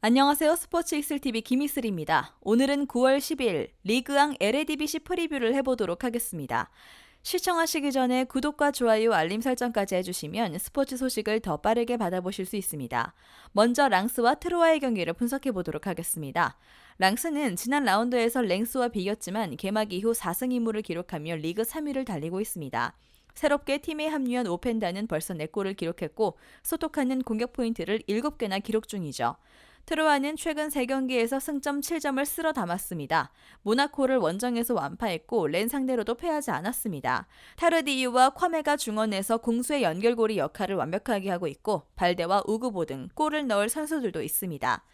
안녕하세요. 스포츠 익슬TV 김이슬입니다. 오늘은 9월 10일 리그왕 LADBC 프리뷰를 해보도록 하겠습니다. 시청하시기 전에 구독과 좋아요, 알림 설정까지 해주시면 스포츠 소식을 더 빠르게 받아보실 수 있습니다. 먼저 랑스와 트로아의 경기를 분석해 보도록 하겠습니다. 랑스는 지난 라운드에서 랭스와 비겼지만 개막 이후 4승 2무를 기록하며 리그 3위를 달리고 있습니다. 새롭게 팀에 합류한 오펜다는 벌써 4골을 기록했고 소토카는 공격 포인트를 7개나 기록 중이죠. 트로아는 최근 3경기에서 승점 7점을 쓸어 담았습니다. 모나코를 원정에서 완파했고 렌 상대로도 패하지 않았습니다. 타르디유와 콰메가 중원에서 공수의 연결고리 역할을 완벽하게 하고 있고 발데와 우구보 등 골을 넣을 선수들도 있습니다.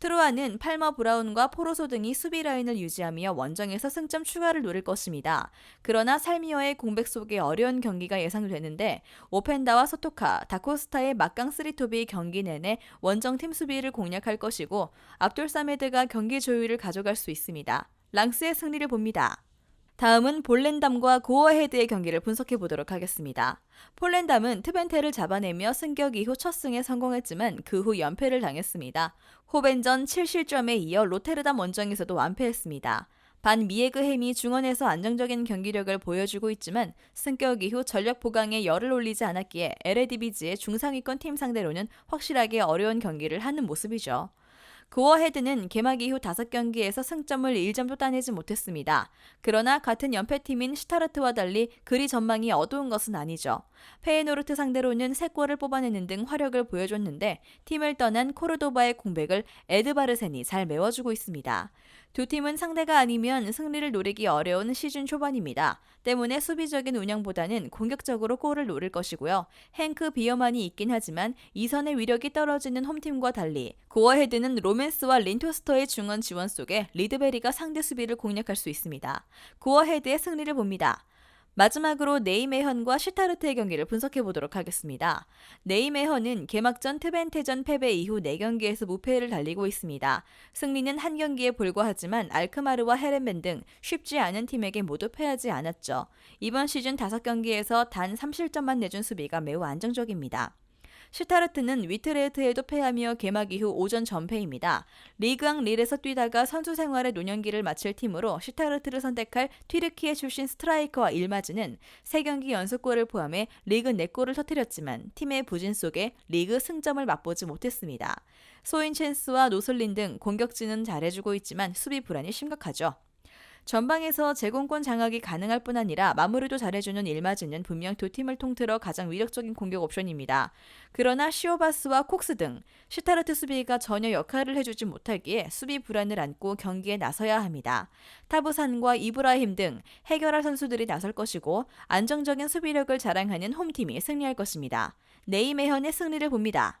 트로아는 팔머 브라운과 포로소 등이 수비 라인을 유지하며 원정에서 승점 추가를 노릴 것입니다. 그러나 살미어의 공백 속에 어려운 경기가 예상되는데 오펜다와 소토카, 다코스타의 막강 쓰리톱이 경기 내내 원정 팀 수비를 공략할 것이고 압돌 사메드가 경기 조율을 가져갈 수 있습니다. 랑스의 승리를 봅니다. 다음은 볼렌담과 고어헤드의 경기를 분석해 보도록 하겠습니다. 폴렌담은 트벤테를 잡아내며 승격 이후 첫 승에 성공했지만 그 후 연패를 당했습니다. 호벤전 7실점에 이어 로테르담 원정에서도 완패했습니다. 반 미에그 햄이 중원에서 안정적인 경기력을 보여주고 있지만 승격 이후 전력 보강에 열을 올리지 않았기에 LADBG의 중상위권 팀 상대로는 확실하게 어려운 경기를 하는 모습이죠. 고어헤드는 개막 이후 5경기에서 승점을 1점도 따내지 못했습니다. 그러나 같은 연패팀인 슈타르트와 달리 그리 전망이 어두운 것은 아니죠. 페이노르트 상대로는 3골을 뽑아내는 등 화력을 보여줬는데 팀을 떠난 코르도바의 공백을 에드바르센이 잘 메워주고 있습니다. 두 팀은 상대가 아니면 승리를 노리기 어려운 시즌 초반입니다. 때문에 수비적인 운영보다는 공격적으로 골을 노릴 것이고요. 행크 비어만이 있긴 하지만 이선의 위력이 떨어지는 홈팀과 달리 고어헤드는 로맨스와 린토스터의 중원 지원 속에 리드베리가 상대 수비를 공략할 수 있습니다. 고어헤드의 승리를 봅니다. 마지막으로 네이메현과 슈타르트의 경기를 분석해 보도록 하겠습니다. 네이메현은 개막전 트벤테전 패배 이후 4경기에서 무패를 달리고 있습니다. 승리는 한 경기에 불과하지만 알크마르와 헤렌벤 등 쉽지 않은 팀에게 모두 패하지 않았죠. 이번 시즌 5경기에서 단 3실점만 내준 수비가 매우 안정적입니다. 슈타르트는 위트레흐트에도 패하며 개막 이후 오전 전패입니다. 리그왕 릴에서 뛰다가 선수 생활의 노년기를 마칠 팀으로 슈타르트를 선택할 튀르키예 출신 스트라이커와 일마즈는 3경기 연속골을 포함해 리그 4골을 터뜨렸지만 팀의 부진 속에 리그 승점을 맛보지 못했습니다. 소인 첸스와 노슬린 등 공격진은 잘해주고 있지만 수비 불안이 심각하죠. 전방에서 제공권 장악이 가능할 뿐 아니라 마무리도 잘해주는 일마즈는 분명 두 팀을 통틀어 가장 위력적인 공격 옵션입니다. 그러나 시오바스와 콕스 등 슈타르트 수비가 전혀 역할을 해주지 못하기에 수비 불안을 안고 경기에 나서야 합니다. 타부산과 이브라힘 등 해결할 선수들이 나설 것이고 안정적인 수비력을 자랑하는 홈팀이 승리할 것입니다. 네이메현의 승리를 봅니다.